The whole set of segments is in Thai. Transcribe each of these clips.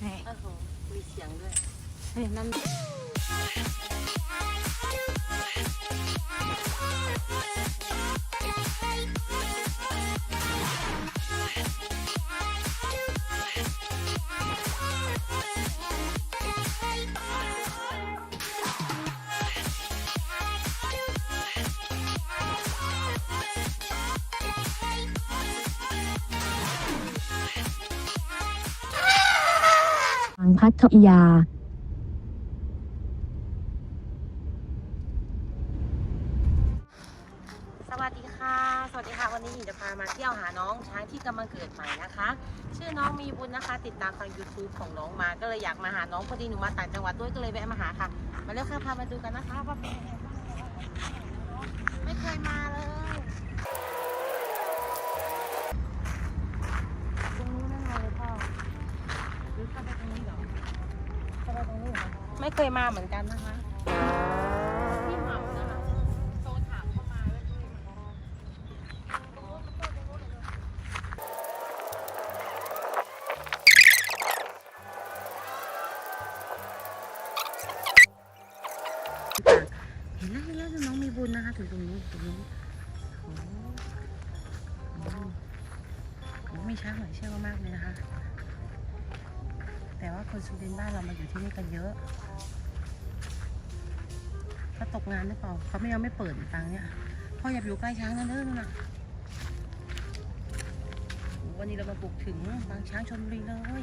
โอ้โหมีเสียงด้วยเฮ้ยนั่น พัทยา เคยมาเหมือนกันนะคะพี่หม่ำนะคะโทรถามเข้ามาแล้วเคยมาเห็นแล้วเห็นแล้วน้องมีบุญนะคะถึงตรงนู้นตรงนู้นโอ้โหโอ้มีช้างหลายเชือกมากเลยนะคะแต่ว่าคนสุรินทร์บ้านเรามาอยู่ที่นี่กันเยอะ เขาตกงานหรือเปล่าเขาไม่ยังไม่เปิดตังเนี่ยพ่ออย่าไปอยู่ใกล้ช้างนั่นเด้อนู่นน่ะโอ้โหวันนี้เรามาบุกถึงบางช้างชนบุรีเลย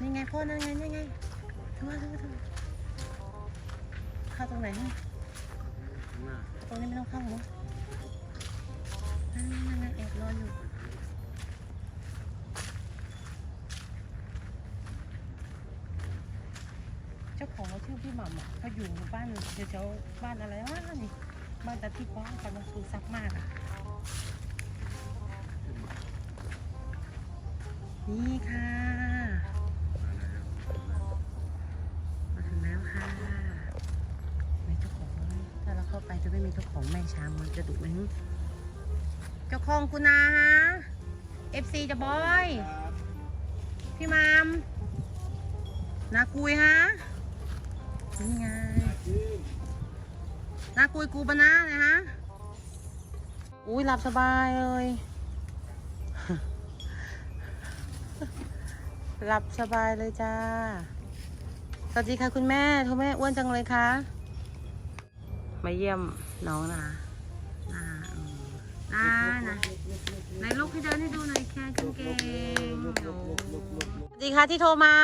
นี่ไงพ่อนั่นไงนี่ไงถึงว่าถึงว่าถึงว่าเข้าตรงไหนฮะข้างหน้าตรงนี้ไม่ต้องเข้าหรอนั่นนั่นนั่นแอบรออยู่ เจ้าของเขาชื่อพี่หม่ำอะเขาอยู่บ้านเดี๋ยวแถวบ้านอะไรวะนี่บ้านตาที่ป้องกันมาซูซักมากอะนี่ค่ะมาแล้วมาถึงแล้วค่ะมีเจ้าของไหมถ้าเราเข้าไปจะไม่มีเจ้าของแม่ช้างมันจะดุไหมฮึเจ้าของกูนาฮะ FC จะบอย พี่มามนากุยฮะ นี่ไงนากุยกูบานาเลยฮะ อุ้ยหลับสบายเลย หลับสบายเลยจ้า สวัสดีค่ะคุณแม่ทุแม่อ้วนจังเลยคะมาเยี่ยมน้องนะคะอ่าเอออ่านะไหนลูกให้เดินให้ดูหน่อยแค่กางเกงสวัสดีค่ะที่โทรมา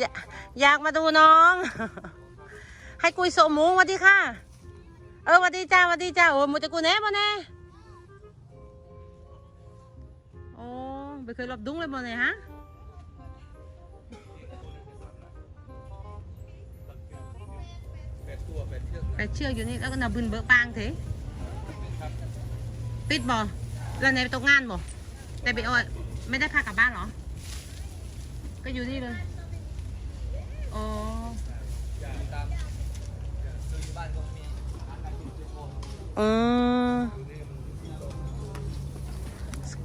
อยากอยากมาดูน้อง ให้กุยโสมูสวัสดีค่ะ เออวัสดีจ้าวัสดีจ้าโอ้มูจะกูแน่บ่แน่โอ้ไม่เคยหลบดุ้งเลยบ่เนี่ยฮะแปดตัวแปดเชือกไปเชือกอยู่นี่แล้วก็นาบึนเบิกปางเถปิดบ่แล้วไหนตกงานบ่แต่ไปเอาไม่ได้พากลับบ้านหรอ ก็อยู่นี่เลย อ๋ออืม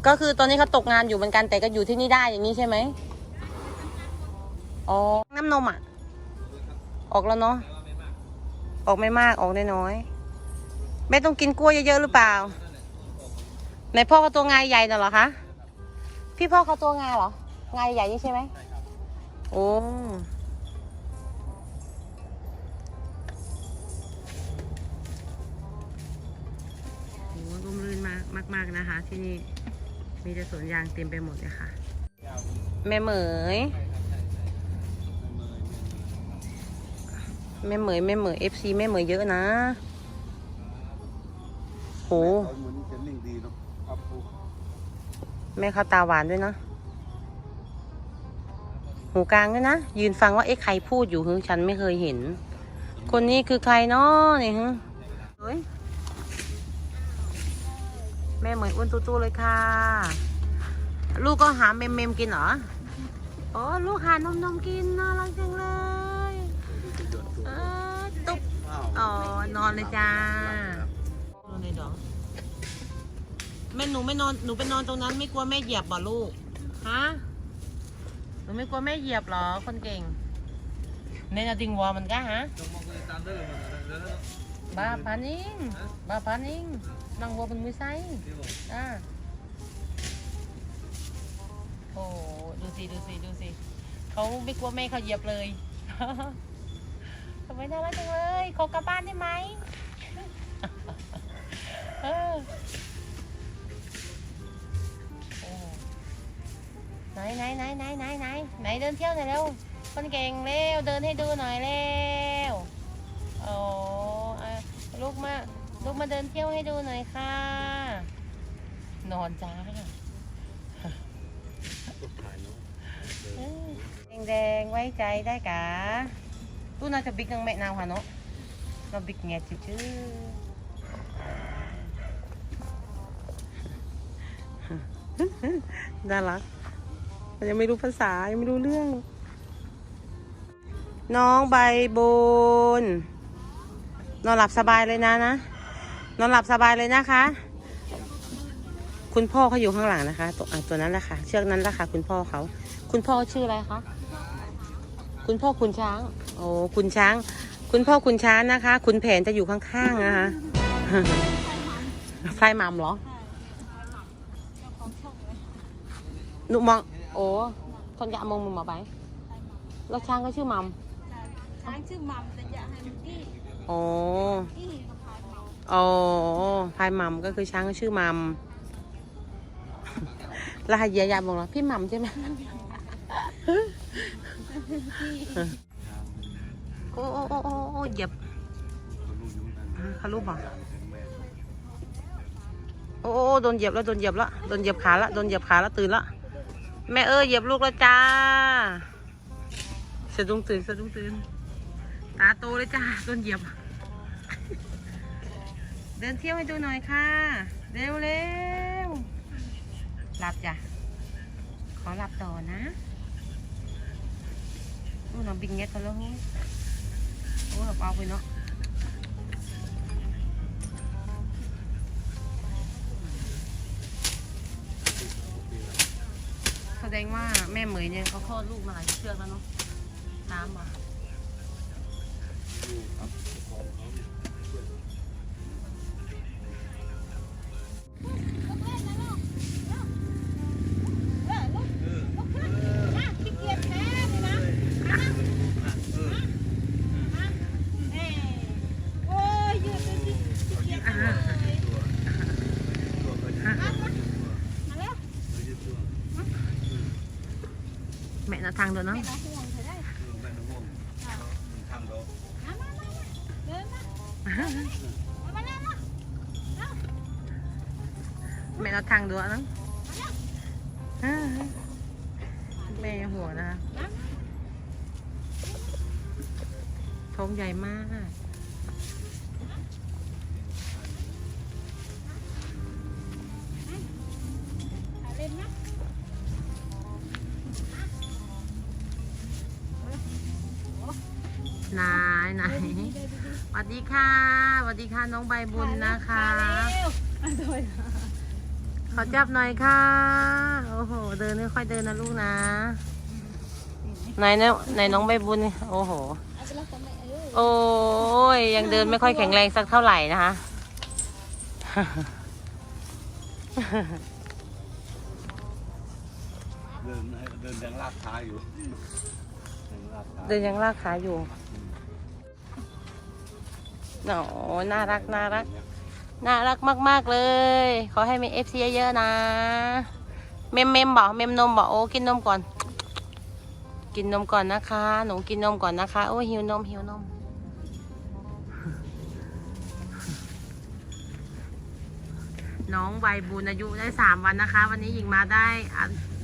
ก็คือตอนนี้เขาตกงานอยู่เหมือนกันแต่ก็อยู่ที่นี่ได้อย่างนี้ใช่ไหมอ๋อ น้ำนมอะ ออกแล้วเนาะ ออกไม่มากออกน้อยๆแม่ต้องกินกล้วยเยอะๆหรือเปล่าไหนพ่อเขาตัวงายใหญ่น่ะเหรอคะ พี่พ่อเขาตัวงาเหรอ งายใหญ่นี่ใช่ไหมโอ้ ร่มรื่นมากมาก ๆนะคะ ที่นี่มีแต่สวนยางเต็มไปหมดเลยค่ะ แม่เหมยแม่เหมยแม่เหมยเอฟซีแม่เหมยเยอะนะโหเขาเหมือนจะนิ่งดีเนาะครับผมแม่เขาตาหวานด้วยนะหูกลางด้วยนะ ยืนฟังว่าเอ๊ะใครพูดอยู่ฮึฉันไม่เคยเห็น คนนี้คือใครเนาะนี่ฮึเฮ้ย แม่เหมยอ้วนตู้ๆเลยค่ะ ลูกก็หาเมมเมมๆกินเหรอโอ้ลูกหานมนมกินน่ารักจังเลยเออตุ๊บอ๋อนอนเลยจ้านอนเลยเหรอม่หนูไม่นอนหนูไปนอนตรงนั้น ไม่กลัวแม่เหยียบบ่ลูกฮะหนูไม่กลัวแม่เหยียบเหรอคนเก่งเน่นเอาติงวอมันก็ฮะบ้าพันิงบ้าพันิง นางวัวเป็นมือไซ đi vào อ่าโอ้ดูสิดูสิดูสิเขาไม่กลัวแม่เขาเหยียบเลยทำไมน่ารักจังเลยขอกลับบ้านได้ไหมเออไหนไหนไหนไหนไหนไหนไหนเดินเที่ยวหน่อยเร็วคนเก่งเร็วเดินให้ดูหน่อยเร็วโอ้อะลูกมา ลูกมาเดินเที่ยวให้ดูหน่อยค่ะ นอนจ้าแดงๆไว้ใจได้กะตู้น่าจะบิ๊กนังแม่นาวค่ะเนาะเราบิ๊กแงะชื่อๆน่ารักยังไม่รู้ภาษา ยังไม่รู้เรื่อง น้องใบบุญนอนหลับสบายเลยนะนะ นอนหลับสบายเลยนะคะ คุณพ่อเขาอยู่ข้างหลังนะคะ ตัวอะตัวนั้นแหละค่ะ เชือกนั้นแหละค่ะ คุณพ่อเขา คุณพ่อชื่ออะไรคะ คุณพ่อคุณช้าง โอ้ คุณช้าง คุณพ่อคุณช้างนะคะ คุณแผนจะอยู่ข้างๆนะคะไฟหมัมเหรอหนูมอง โอ้คนอยากมองมุมมาไป แล้วช้างก็ชื่อมัมช้างชื่อมัมแต่อย่าให้มันกี้โอ้ โอ้พายมัมก็คือช้างชื่อมัมแล้วให้เยียยามองเหรอพี่มัมใช่ไหมโอ้โอ้โอ้โอ้เหยียบ Có luôn chúng ta เขารู้ป่ะโอ้โดนเหยียบแล้วโดนเหยียบแล้วโดนเหยียบขาละโดนเหยียบขาแล้วตื่นละแม่เอ้ยเหยียบลูกแล้วจ้าสะดุ้งตื่นสะดุ้งตื่นตาโตเลยจ้าโดนเหยียบ เดินเที่ยวให้ดูหน่อยค่ะ เร็วเร็วหลับจ้ะ ขอหลับต่อนะโอ้น้องบิงเงี้ยกันแล้วเฮ้โอ้เราเอาไปเนาะแสดงว่าแม่เหมยเนี่ยเขาคลอดลูกมาหลายเชือกแล้วเนาะน้ำอะ นะทางเดินเนาะไม่เธอได้ Mẹ nó buông Mình thăm đó มามามาเดินมาเอามาแล้วมาแม่นะทางเดินะแม่หัวนะท้องใหญ่มากเล่นนะ นายนายสวัสดีค่ะสวัสดีค่ะน้องใบบุญนะคะมาเร็วขอจับหน่อยค่ะ โอ้โห เดินไม่ค่อยเดินนะลูกนะไหนเนี่ยไหนน้องใบบุญ โอ้โหเอาไปแล้วทำไมเออโอ้ยยังเดินไม่ค่อยแข็งแรงสักเท่าไหร่นะคะ Đơn đơn đang lát thái อยู่ เดินยังลากขาอยู่ โอ้น่ารักน่ารัก น่ารักมาก ๆ เลย ขอให้มีเอฟซีเยอะๆนะ เมมเมมบอกเมมนมบอกโอ้กินนมก่อน กินนมก่อนนะคะ หนูกินนมก่อนนะคะ โอ้หิวนมหิวนม น้องใบบุญอายุได้สามวันนะคะ วันนี้หญิงมาได้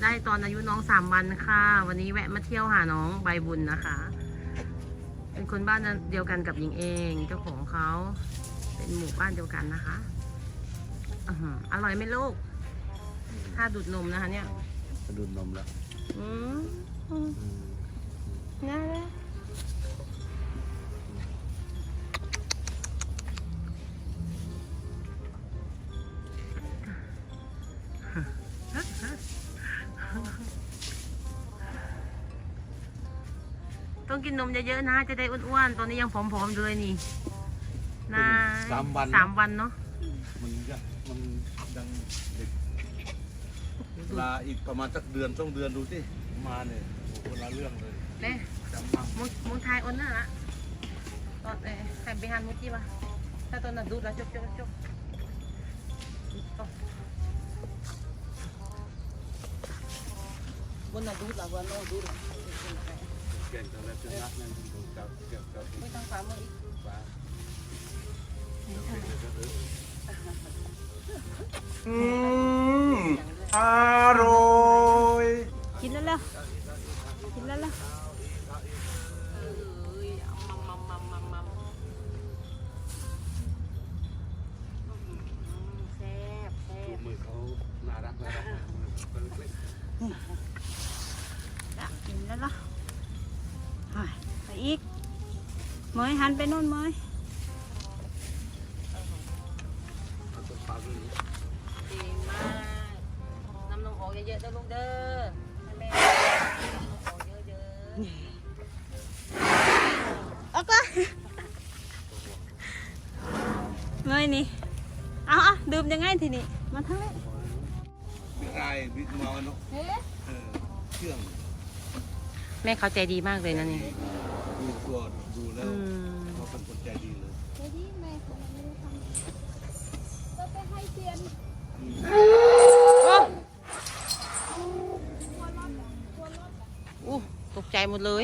ได้ตอนอายุน้องสามวันค่ะ วันนี้แวะมาเที่ยวหาน้องใบบุญนะคะ เป็นคนบ้านเดียวกันกับหญิงเอง เจ้าของเขาเป็นหมู่บ้านเดียวกันนะคะอื้อหืออร่อยไหมลูก ถ้าดูดนมนะคะเนี่ย Có đun nồng lắm อืมอืมน่ารัก ต้องกินนมเยอะๆนะ จะได้อ้วนๆ ตอนนี้ยังผอมๆอยู่เลยนี่นะสามวัน สามวันเนาะ มันยังมันยังเด็กเวลาอีกประมาณสักเดือนต้องเดือนดูสิมาเนี่ยโอ้โหคนละเรื่องเลยเน่จำมั่งมึงมึงทายอ้นน่ะละตอนเอ้ใครไปหันมุกี้ปะถ้าตอนนั้นดูดแล้วจบจบจบบนน่ะดูดแล้วบนโน่ดูดเก่งแต่ละ ชนะนั่นดูเจ้าเก็บเจ้าไม่ต้องฟ้ามืออีกฟ้าเดี๋ยวเก่งเดี๋ยวเอออืมอร่ อีกเมยหันไปโน่นเมยๆเอาตัวปลาด้วยนี่ดีมากน้ำนมออกเยอะๆเด้อลูกเด้อให้แม่น้ำนมออกเยอะๆออกละเมยนี่เอาเอาดื่มยังไงทีนี้มาทั้งนี้บิ๊กไรบิ๊กเมาเนาะเฮ้เออเครื่องแม่เขาใจดีมากเลยนะนี่ ดูตัวดูแล้อืวมเขาเป็นคนใจดีเลยเดี๋ยวนี้แม่ของมันไม่ได้ทำเราไปให้เซียนอู้ตกใจหมดเลย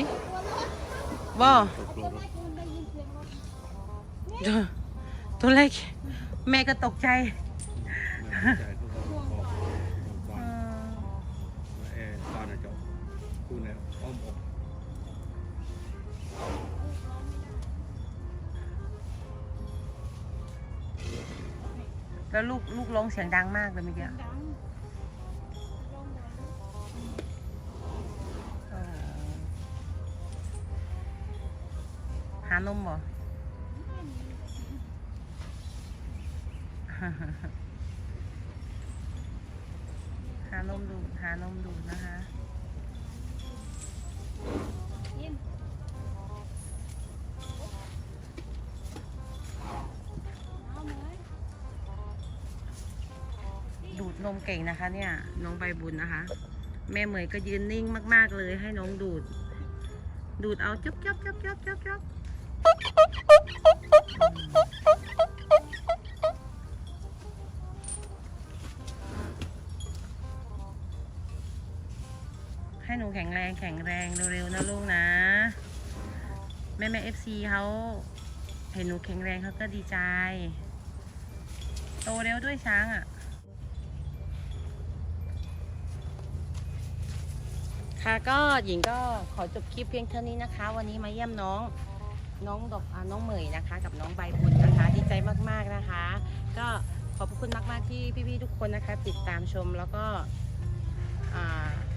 บ่ตกลงแล้วคุณได้ยินเสียงรถตัวเล็กแม่ก็ตกใจ แล้วลูกลูกร้องเสียงดังมากเลยเมื่อกี้ดังเออหานมบ่หานมดูดหานมดูดนะคะ เก่งนะคะ เนี่ย น้องใบบุญนะคะ แม่เหมยก็ยืนนิ่งมาก ๆเลยให้น้องดูด ดูดเอาจับจับจับจับจับจับให้หนูแข็งแรงแข็งแรงเร็วๆนะลูกนะ แม่แม่เอฟซีเขาเห็นหนูแข็งแรงเขาก็ดีใจ โตเร็วด้วยช้างอะ ค่ะก็หญิงก็ขอจบคลิปเพียงเท่านี้นะคะ วันนี้มาเยี่ยมน้องน้องดอกอน้องเหมยนะคะ กับน้องใบบุญนะคะดีใจมากๆนะคะ ก็ขอบคุณมากๆที่พี่ๆทุกคนนะคะ ติดตามชมแล้วก็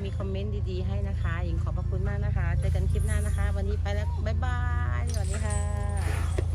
มีคอมเมนต์ดีๆให้นะคะหญิงขอบพระคุณมากนะคะ เจอกันคลิปหน้านะคะ วันนี้ไปแล้ว บ๊ายบาย สวัสดีค่ะ